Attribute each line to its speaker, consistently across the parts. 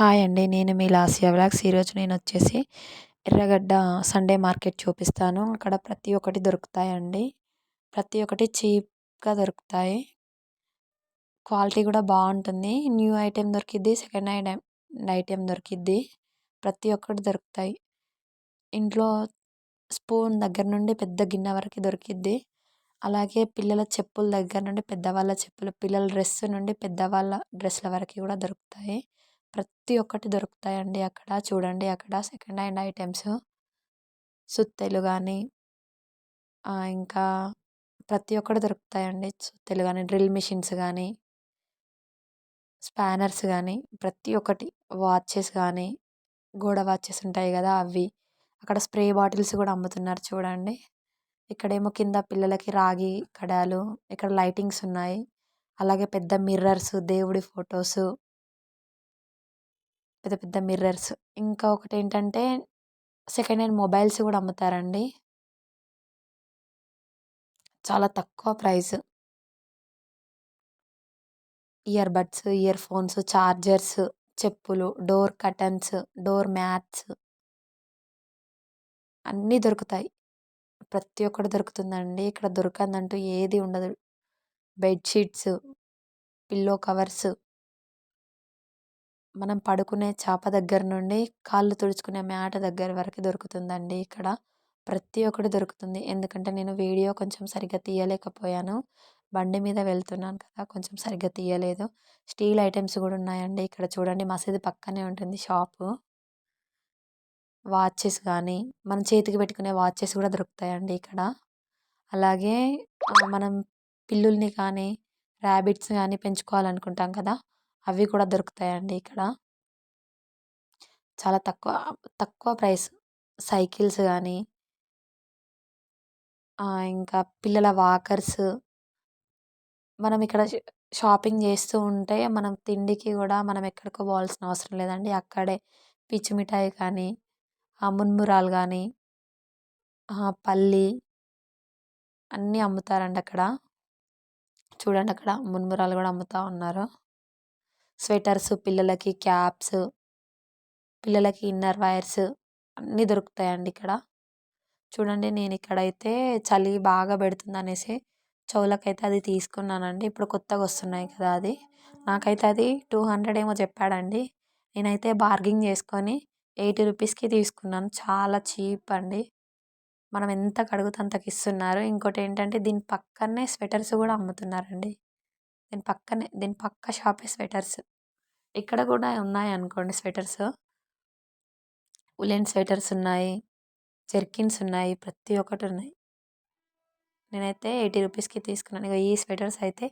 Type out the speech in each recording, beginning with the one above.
Speaker 1: Hi అండి. నేను మీ లాసియా blogs ఈరోజు నేను వచ్చేసి ఎర్రగడ్డ సండే మార్కెట్ చూపిస్తాను. అక్కడ ప్రతి ఒక్కటి దొరుకుతాయండి. ప్రతి ఒక్కటి చీప్గా దొరుకుతాయి. క్వాలిటీ కూడా బాగుంటుంది. న్యూ ఐటెం దొరికిద్ది సెకండ్ హ్యాండ్ ఐటెం దొరికిద్ది. ప్రతి ఒక్కటి దొరుకుతాయి. ఇంట్లో స్పూన్ దగ్గర నుండి పెద్ద గిన్నె వరకు దొరికిద్ది. అలాగే పిల్లల చెప్పుల దగ్గర నుండి పెద్దవాళ్ళ చెప్పులు పిల్లల డ్రెస్ నుండి పెద్దవాళ్ళ డ్రెస్ల వరకు కూడా దొరుకుతాయి. ప్రతి ఒక్కటి దొరుకుతాయండి అక్కడ. చూడండి అక్కడ సెకండ్ హ్యాండ్ ఐటమ్స్ సుత్తెలు కానీ ఇంకా ప్రతి ఒక్కటి దొరుకుతాయండి. సుత్తెలు కానీ డ్రిల్ మిషన్స్ కానీ స్పానర్స్ కానీ ప్రతి ఒక్కటి వాచెస్ కానీ గోడ వాచెస్ ఉంటాయి కదా అవి. అక్కడ స్ప్రే బాటిల్స్ కూడా అమ్ముతున్నారు చూడండి. ఇక్కడేమో కింద పిల్లలకి రాగి కడాలు ఇక్కడ లైటింగ్స్ ఉన్నాయి. అలాగే పెద్ద మిర్రర్స్ దేవుడి ఫొటోస్ పెద్ద పెద్ద మిర్రర్స్. ఇంకా ఒకటి ఏంటంటే సెకండ్ హ్యాండ్ మొబైల్స్ కూడా అమ్ముతారండి. చాలా తక్కువ price. Ear buds ear phones chargers చెప్పులు డోర్ కర్టన్స్ డోర్ మ్యాట్స్. అన్నీ దొరుకుతాయి. ప్రతి ఒక్కటి దొరుకుతుందండి. ఇక్కడ దొరకందంటూ ఏది ఉండదు. Bedsheets pillow covers. మనం పడుకునే చాప దగ్గర నుండి కాళ్ళు తుడుచుకునే మ్యాట్ దగ్గర వరకు దొరుకుతుందండి ఇక్కడ. ప్రతి ఒక్కటి దొరుకుతుంది. ఎందుకంటే నేను వీడియో కొంచెం సరిగ్గా తీయలేకపోయాను. బండి మీద వెళ్తున్నాను కదా కొంచెం సరిగ్గా తీయలేదు. స్టీల్ ఐటమ్స్ కూడా ఉన్నాయండి ఇక్కడ. చూడండి మసీదు పక్కనే ఉంటుంది షాపు. వాచెస్ కానీ మనం చేతికి పెట్టుకునే వాచెస్ కూడా దొరుకుతాయండి ఇక్కడ. అలాగే మనం పిల్లుల్ని కానీ ర్యాబిట్స్ కానీ పెంచుకోవాలనుకుంటాం కదా అవి కూడా దొరుకుతాయండి ఇక్కడ. చాలా తక్కువ తక్కువ ప్రైస్. సైకిల్స్ కానీ ఇంకా పిల్లల వాకర్స్. మనం ఇక్కడ షాపింగ్ చేస్తూ ఉంటే మనం తిండికి కూడా మనం ఎక్కడికో పోవాల్సిన అవసరం లేదండి. అక్కడే పిచ్చి మిఠాయి కానీ మున్మురాలు కానీ పల్లి అన్నీ అమ్ముతారండి అక్కడ. చూడండి అక్కడ మున్మురాలు కూడా అమ్ముతూ ఉన్నారు. స్వెటర్స్ పిల్లలకి క్యాప్స్ పిల్లలకి ఇన్నర్ వైర్స్ అన్నీ దొరుకుతాయండి ఇక్కడ. చూడండి నేను ఇక్కడైతే చలి బాగా పెడుతుంది అనేసి చెవులకైతే అది తీసుకున్నానండి. ఇప్పుడు కొత్తగా వస్తున్నాయి కదా అది. నాకైతే అది టూ హండ్రెడ్ ఏమో చెప్పాడండి. నేనైతే బార్గింగ్ చేసుకొని ఎయిటీ రూపీస్కి తీసుకున్నాను. చాలా చీప్ అండి. మనం ఎంత కడుగుతే అంతకి ఇస్తున్నారు ఇంకోటి ఏంటంటే దీని పక్కనే స్వెటర్స్ కూడా అమ్ముతున్నారండి. దీని పక్కనే దీని పక్క షాపే స్వెటర్స్. ఇక్కడ కూడా ఉన్నాయి అనుకోండి స్వెటర్స్. ఉలెన్ స్వెటర్స్ ఉన్నాయి జెర్కిన్స్ ఉన్నాయి ప్రతి ఒక్కటి ఉన్నాయి. నేనైతే ఎయిటీ రూపీస్కి తీసుకున్నాను. ఇక ఈ స్వెటర్స్ అయితే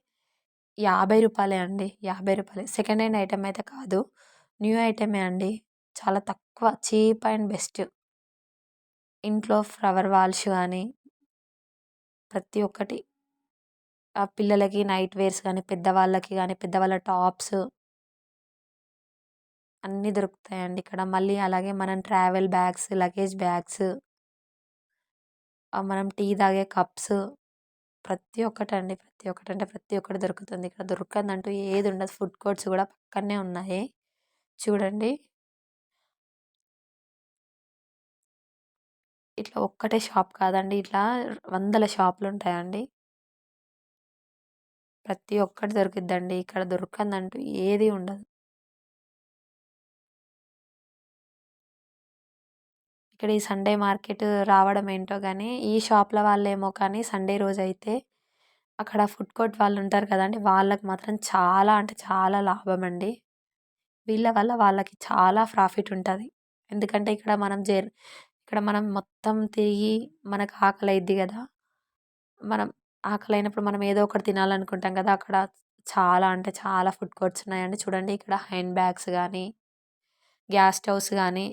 Speaker 1: యాభై రూపాయలే అండి. యాభై రూపాయలే. సెకండ్ హ్యాండ్ ఐటెం అయితే కాదు. న్యూ ఐటమే అండి. చాలా తక్కువ చీప్ అండ్ బెస్ట్. ఇంట్లో ఫ్లవర్ వాల్స్ కానీ ప్రతి ఒక్కటి పిల్లలకి నైట్ వేర్స్ కానీ పెద్దవాళ్ళకి కానీ పెద్దవాళ్ళ టాప్స్ అన్నీ దొరుకుతాయండి ఇక్కడ. మళ్ళీ అలాగే మనం ట్రావెల్ బ్యాగ్స్ లగేజ్ బ్యాగ్స్ మనం టీ తాగే కప్స్ ప్రతి ఒక్కటి అండి ప్రతి ఒక్కటి అంటే ప్రతి ఒక్కటి దొరుకుతుంది. ఇక్కడ దొరకందంటూ ఏది ఉండదు. ఫుడ్ కోర్ట్స్ కూడా పక్కనే ఉన్నాయి. చూడండి. ఇట్లా ఒక్కటే షాప్ కాదండి. ఇట్లా వందల షాపులు ఉంటాయండి ప్రతి ఒక్కటి దొరికిద్దండి. ఇక్కడ దొరకందంటూ ఏది ఉండదు. ఇక్కడ ఈ సండే మార్కెట్ రావడం ఏంటో కానీ ఈ షాప్ల వాళ్ళేమో కానీ సండే రోజు అయితే అక్కడ ఫుడ్ కోర్ట్ వాళ్ళు ఉంటారు కదండి. వాళ్ళకి మాత్రం చాలా అంటే చాలా లాభం అండి వీళ్ళ వల్ల వాళ్ళకి చాలా ప్రాఫిట్ ఉంటుంది. ఎందుకంటే ఇక్కడ మనం జర్ ఇక్కడ మనం మొత్తం తిరిగి మనకు ఆకలి అయింది కదా. మనం ఆకలి అయినప్పుడు మనం ఏదో ఒకటి తినాలనుకుంటాం కదా అక్కడ చాలా అంటే చాలా ఫుడ్ కోర్ట్స్ ఉన్నాయండి. చూడండి ఇక్కడ హ్యాండ్ బ్యాగ్స్ కానీ గ్యాస్ స్టవ్స్ కానీ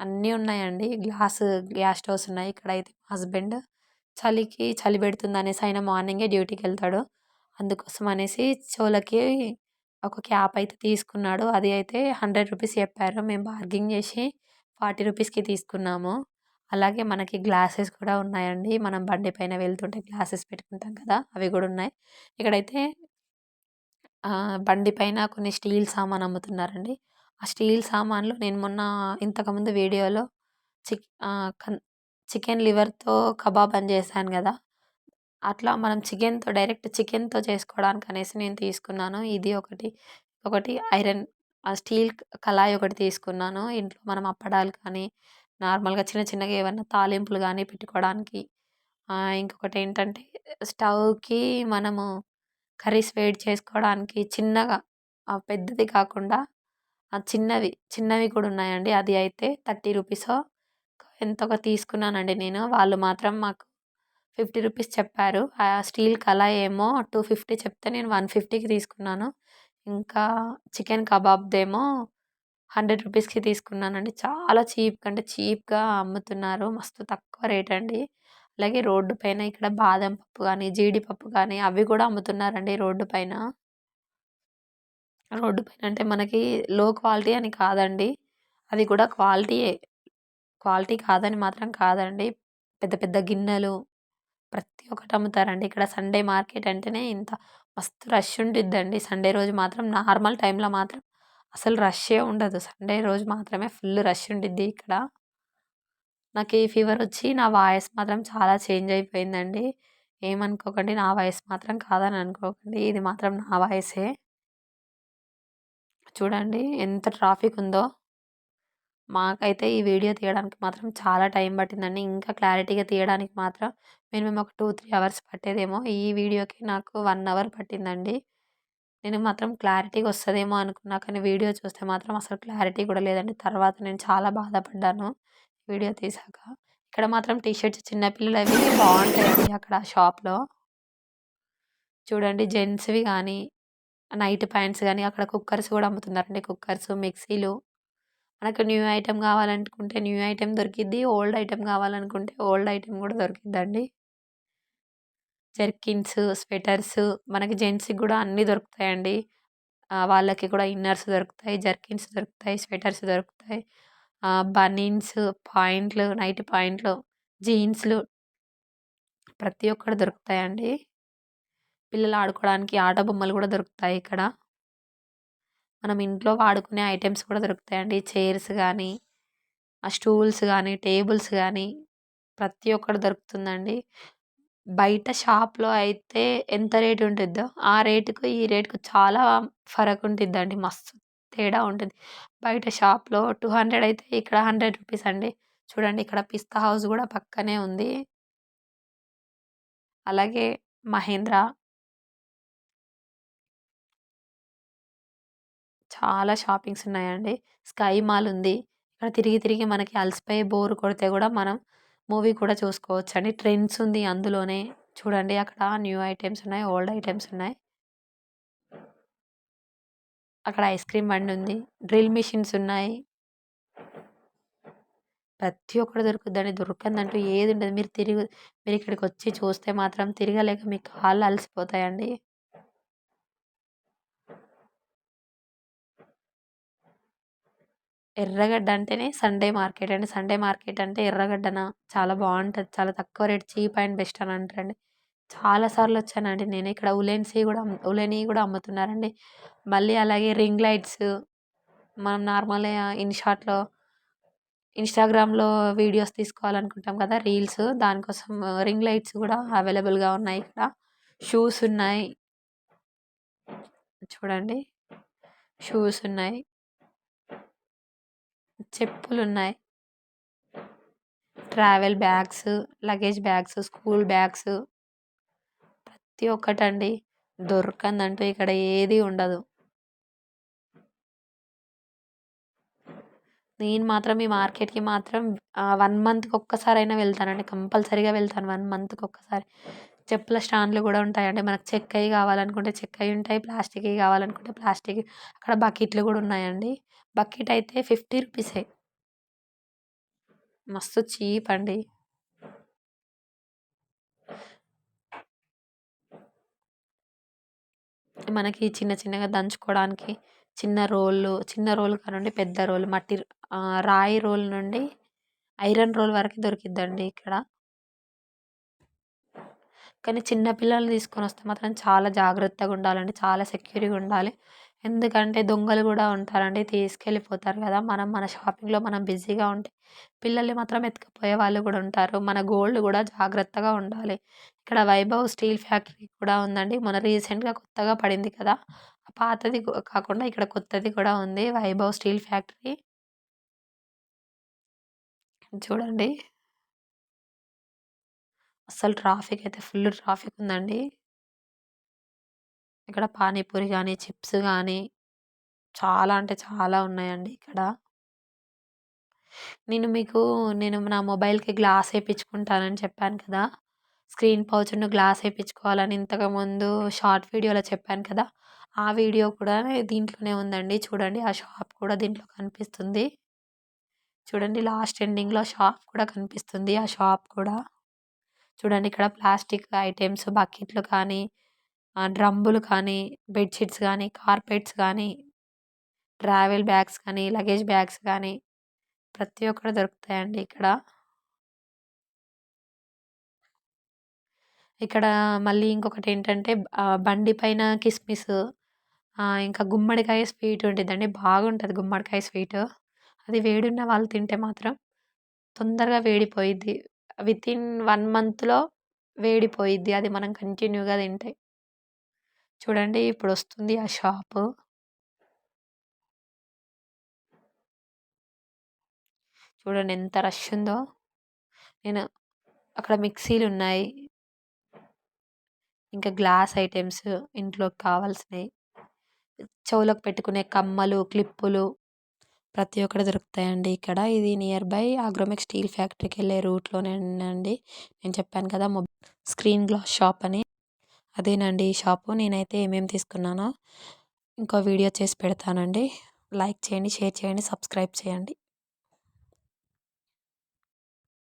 Speaker 1: అన్నీ ఉన్నాయండి. గ్లాస్ గ్యాస్ స్టవ్స్ ఉన్నాయి. ఇక్కడ అయితే హస్బెండ్ చలికి చలి పెడుతుంది అనేసి ఆయన మార్నింగే డ్యూటీకి వెళ్తాడు. అందుకోసం అనేసి చోలకి ఒక క్యాప్ అయితే తీసుకున్నాడు. అది అయితే హండ్రెడ్ రూపీస్ చెప్పారు. మేము బార్గింగ్ చేసి ఫార్టీ రూపీస్కి తీసుకున్నాము. అలాగే మనకి గ్లాసెస్ కూడా ఉన్నాయండి మనం బండి పైన వెళ్తుంటే గ్లాసెస్ పెట్టుకుంటాం కదా అవి కూడా ఉన్నాయి ఇక్కడైతే బండి పైన కొన్ని స్టీల్ సామాన్ అమ్ముతున్నారండి ఆ స్టీల్ సామాన్లు నేను మొన్న ఇంతకుముందు వీడియోలో చిక్ కన్ చికెన్ లివర్‌తో కబాబ్ అని చేశాను కదా అట్లా మనం చికెన్‌తో డైరెక్ట్ చికెన్‌తో చేసుకోవడానికి అనేసి నేను తీసుకున్నాను. ఇది ఒకటి. ఒకటి ఐరన్ ఆ స్టీల్ కళాయి ఒకటి తీసుకున్నాను. ఇంట్లో మనం అప్పడాలు కానీ, నార్మల్‌గా చిన్న చిన్నగా ఏమైనా తాలింపులు కానీ పెట్టుకోవడానికి. ఇంకొకటి ఏంటంటే స్టవ్‌కి మనము కర్రీస్ వేడి చేసుకోవడానికి చిన్నగా పెద్దది కాకుండా చిన్నవి, చిన్నవి కూడా ఉన్నాయండి. అది అయితే థర్టీ 30 ఎంతకో తీసుకున్నానండి నేను. వాళ్ళు మాత్రం మాకు ఫిఫ్టీ రూపీస్ చెప్పారు. ఆ స్టీల్ కళాయి ఏమో 250 చెప్తే నేను 150కి తీసుకున్నాను. ఇంకా చికెన్ కబాబ్‌దేమో 100 రూపీస్‌కి తీసుకున్నానండి. చాలా చీప్ అంటే చీప్‌గా అమ్ముతున్నారు. మస్తు తక్కువ రేట్ అండి. అలాగే రోడ్డు పైన ఇక్కడ బాదం పప్పు కానీ జీడిపప్పు కానీ అవి కూడా అమ్ముతున్నారండి రోడ్డు పైన. రోడ్డు పైన అంటే మనకి లో క్వాలిటీ అని కాదండి. అది కూడా క్వాలిటీయే. క్వాలిటీ కాదని మాత్రం కాదండి. పెద్ద పెద్ద గిన్నెలు ప్రతి ఒక్కటి అమ్ముతారండి. ఇక్కడ సండే మార్కెట్ అంటేనే ఇంత మస్తు రష్ ఉంటుందండి సండే రోజు మాత్రం నార్మల్ టైంలో మాత్రం అసలు రష్షే ఉండదు. సండే రోజు మాత్రమే ఫుల్ రష్ ఉండిద్ది ఇక్కడ. నాకు ఈ ఫీవర్ వచ్చి నా వాయిస్ మాత్రం చాలా చేంజ్ అయిపోయిందండి. ఏమనుకోకండి. నా వాయిస్ మాత్రం కాదని అనుకోకండి. ఇది మాత్రం నా వాయిసే. చూడండి ఎంత ట్రాఫిక్ ఉందో. మాకైతే ఈ వీడియో తీయడానికి మాత్రం చాలా టైం పట్టిందండి. ఇంకా క్లారిటీగా తీయడానికి మాత్రం మినిమం ఒక 2, 3 అవర్స్ పట్టేదేమో. ఈ వీడియోకి నాకు వన్ అవర్ పట్టిందండి. నేను మాత్రం క్లారిటీగా వస్తుందేమో అనుకున్నా. కానీ వీడియో చూస్తే మాత్రం అసలు క్లారిటీ కూడా లేదండి. తర్వాత నేను చాలా బాధపడ్డాను వీడియో తీసాక ఇక్కడ మాత్రం టీ షర్ట్స్ అవి పిల్లలవి అక్కడ షాప్‌లో. చూడండి జెంట్స్‌వి కానీ నైట్ ప్యాంట్స్ కానీ అక్కడ కుక్కర్స్ కూడా అమ్ముతున్నారండి. కుక్కర్స్, మిక్సీలు. మనకు న్యూ ఐటెం కావాలనుకుంటే న్యూ ఐటెం దొరికిద్ది. ఓల్డ్ ఐటెం కావాలనుకుంటే ఓల్డ్ ఐటెం కూడా దొరికిద్దండి. జెర్కిన్స్, స్వెటర్స్ మనకి జెంట్స్‌కి కూడా అన్నీ దొరుకుతాయండి. వాళ్ళకి కూడా ఇన్నర్స్ దొరుకుతాయి. జర్కిన్స్ దొరుకుతాయి. స్వెటర్స్ దొరుకుతాయి. బనీన్స్, పాయింట్లు, నైట్ పాయింట్లు, జీన్స్‌లు ప్రతి ఒక్కటి దొరుకుతాయండి. పిల్లలు ఆడుకోవడానికి ఆట బొమ్మలు కూడా దొరుకుతాయి ఇక్కడ. మనం ఇంట్లో వాడుకునే ఐటమ్స్ కూడా దొరుకుతాయండి. చైర్స్ కానీ ఆ స్టూల్స్ కానీ టేబుల్స్ కానీ ప్రతి ఒక్కటి దొరుకుతుందండి. బయట షాప్‌లో అయితే ఎంత రేటు ఉంటుందో, ఆ రేటుకు ఈ రేటుకు చాలా ఫరక్ ఉంటుందండి. మస్తు తేడా ఉంటుంది. బయట షాప్‌లో 200 అయితే ఇక్కడ 100 రూపీస్ అండి. చూడండి ఇక్కడ పిస్తా హౌస్ కూడా పక్కనే ఉంది. అలాగే మహేంద్ర చాలా షాపింగ్స్ ఉన్నాయండి. స్కై మాల్ ఉంది. ఇక్కడ తిరిగి తిరిగి మనకి అలసిపోయి బోర్ కొడితే కూడా మనం మూవీ కూడా చూసుకోవచ్చండి. ట్రెండ్స్ ఉంది అందులోనే. చూడండి అక్కడ న్యూ ఐటమ్స్ ఉన్నాయి. ఓల్డ్ ఐటమ్స్ ఉన్నాయి. అక్కడ ఐస్ క్రీమ్ బండి ఉంది. డ్రిల్ మిషన్స్ ఉన్నాయి. ప్రతి ఒక్కటి దొరుకుద్దండి. దొరకందంటూ ఏది ఉండదు. మీరు తిరిగి మీరు ఇక్కడికి వచ్చి చూస్తే మాత్రం తిరగలేక మీ కాళ్ళు అలసిపోతాయండి. ఎర్రగడ్డ అంటేనే సండే మార్కెట్ అండి. సండే మార్కెట్ అంటే ఎర్రగడ్డన చాలా బాగుంటుంది చాలా తక్కువ రేట్ చీప్ అండ్ బెస్ట్ అని అంటారండి. చాలా సార్లు వచ్చానండి నేను. ఇక్కడ ఉలెన్సి కూడా ఉలెని కూడా అమ్ముతున్నారండి. మళ్ళీ అలాగే రింగ్ లైట్స్ మనం నార్మల్‌గా ఇన్‌షాట్‌లో ఇన్‌స్టాగ్రామ్‌లో వీడియోస్ తీసుకోవాలనుకుంటాం కదా! రీల్స్ దానికోసం రింగ్ లైట్స్ కూడా అవైలబుల్‌గా ఉన్నాయి ఇక్కడ. షూస్ ఉన్నాయి. చూడండి. షూస్ ఉన్నాయి. చెప్పులున్నాయి. Travel bags, luggage bags, school bags ప్రతి ఒక్కటండి. దొరకందంటూ ఇక్కడ ఏది ఉండదు. నేను మాత్రం ఈ మార్కెట్‌కి మాత్రం వన్ మంత్‌కి ఒక్కసారైనా వెళ్తానండి. కంపల్సరీగా వెళ్తాను వన్ మంత్‌కి ఒక్కసారి. చెప్పుల స్టాండ్‌లు కూడా ఉంటాయండి. మనకు చెక్కవి కావాలనుకుంటే చెక్కయి ఉంటాయి. ప్లాస్టిక్వి కావాలనుకుంటే ప్లాస్టిక్ అక్కడ బకెట్లు కూడా ఉన్నాయండి. బకెట్ అయితే 50 రూపీసే. మస్తు చీప్ అండి. మనకి చిన్న చిన్నగా దంచుకోవడానికి చిన్న రోళ్ళు, చిన్న రోల్ కానుండి పెద్ద రోలు మట్టి రాయి రోల్ నుండి ఐరన్ రోల్ వరకు దొరికిద్దండి ఇక్కడ. కానీ చిన్నపిల్లల్ని తీసుకొని వస్తే మాత్రం చాలా జాగ్రత్తగా ఉండాలండి. చాలా సెక్యూర్‌గా ఉండాలి. ఎందుకంటే దొంగలు కూడా ఉంటారండి. తీసుకెళ్ళిపోతారు కదా! మనం మన షాపింగ్లో మనం బిజీగా ఉంటే పిల్లల్ని మాత్రం ఎత్తుకుపోయే వాళ్ళు కూడా ఉంటారు. మన గోల్డ్ కూడా జాగ్రత్తగా ఉండాలి. ఇక్కడ వైభవ్ స్టీల్ ఫ్యాక్టరీ కూడా ఉందండి. మన రీసెంట్గా కొత్తగా పడింది కదా! పాతది కాకుండా ఇక్కడ కొత్తది కూడా ఉంది. Vaibhav steel factory. చూడండి. అస్సలు ట్రాఫిక్ అయితే ఫుల్ ట్రాఫిక్ ఉందండి. ఇక్కడ పానీపూరి కానీ చిప్స్ కానీ చాలా అంటే చాలా ఉన్నాయండి ఇక్కడ. నేను మీకు నేను నా మొబైల్కి గ్లాస్ వేయించుకుంటానని చెప్పాను కదా. స్క్రీన్ పౌచ్ను గ్లాస్ వేయించుకోవాలని ఇంతకుముందు షార్ట్ వీడియోలో చెప్పాను కదా. ఆ వీడియో కూడా దీంట్లోనే ఉందండి. చూడండి ఆ షాప్ కూడా దీంట్లో కనిపిస్తుంది. చూడండి లాస్ట్ ఎండింగ్లో షాప్ కూడా కనిపిస్తుంది. ఆ షాప్ కూడా. చూడండి ఇక్కడ ప్లాస్టిక్ ఐటమ్స్ బకెట్లు కానీ డ్రమ్ములు కానీ బెడ్షీట్స్ కానీ కార్పెట్స్ కానీ ట్రావెల్ బ్యాగ్స్ కానీ లగేజ్ బ్యాగ్స్ కానీ ప్రతి ఒక్కటి దొరుకుతాయండి ఇక్కడ. ఇక్కడ మళ్ళీ ఇంకొకటి ఏంటంటే బండి పైన కిస్మిస్ ఇంకా గుమ్మడికాయ స్వీట్ ఉంటుందండి బాగుంటుంది గుమ్మడికాయ స్వీట్. అది వేడున్న వాళ్ళు తింటే మాత్రం తొందరగా వేడిపోయిద్ది. వితిన్ వన్ మంత్లో వేడిపోయిద్ది. అది మనం కంటిన్యూగా తింటే. చూడండి ఇప్పుడు వస్తుంది ఆ షాపు. చూడండి ఎంత రష్ ఉందో. నేను అక్కడ మిక్సీలు ఉన్నాయి. ఇంకా గ్లాస్ ఐటమ్స్ ఇంట్లోకి కావాల్సినవి చెవులకు పెట్టుకునే కమ్మలు క్లిప్పులు. ప్రతి ఒక్కటి దొరుకుతాయండి. ఇక్కడ ఇది నియర్ బై ఆగ్రోమెక్ స్టీల్ ఫ్యాక్టరీకి వెళ్ళే రూట్లోనే అండి. నేను చెప్పాను కదా స్క్రీన్ గ్లాస్ షాప్ అని. అదేనండి ఈ షాపు. నేనైతే ఏమేమి తీసుకున్నానో ఇంకో వీడియో చేసి పెడతానండి. లైక్ చేయండి షేర్ చేయండి సబ్స్క్రైబ్ చేయండి.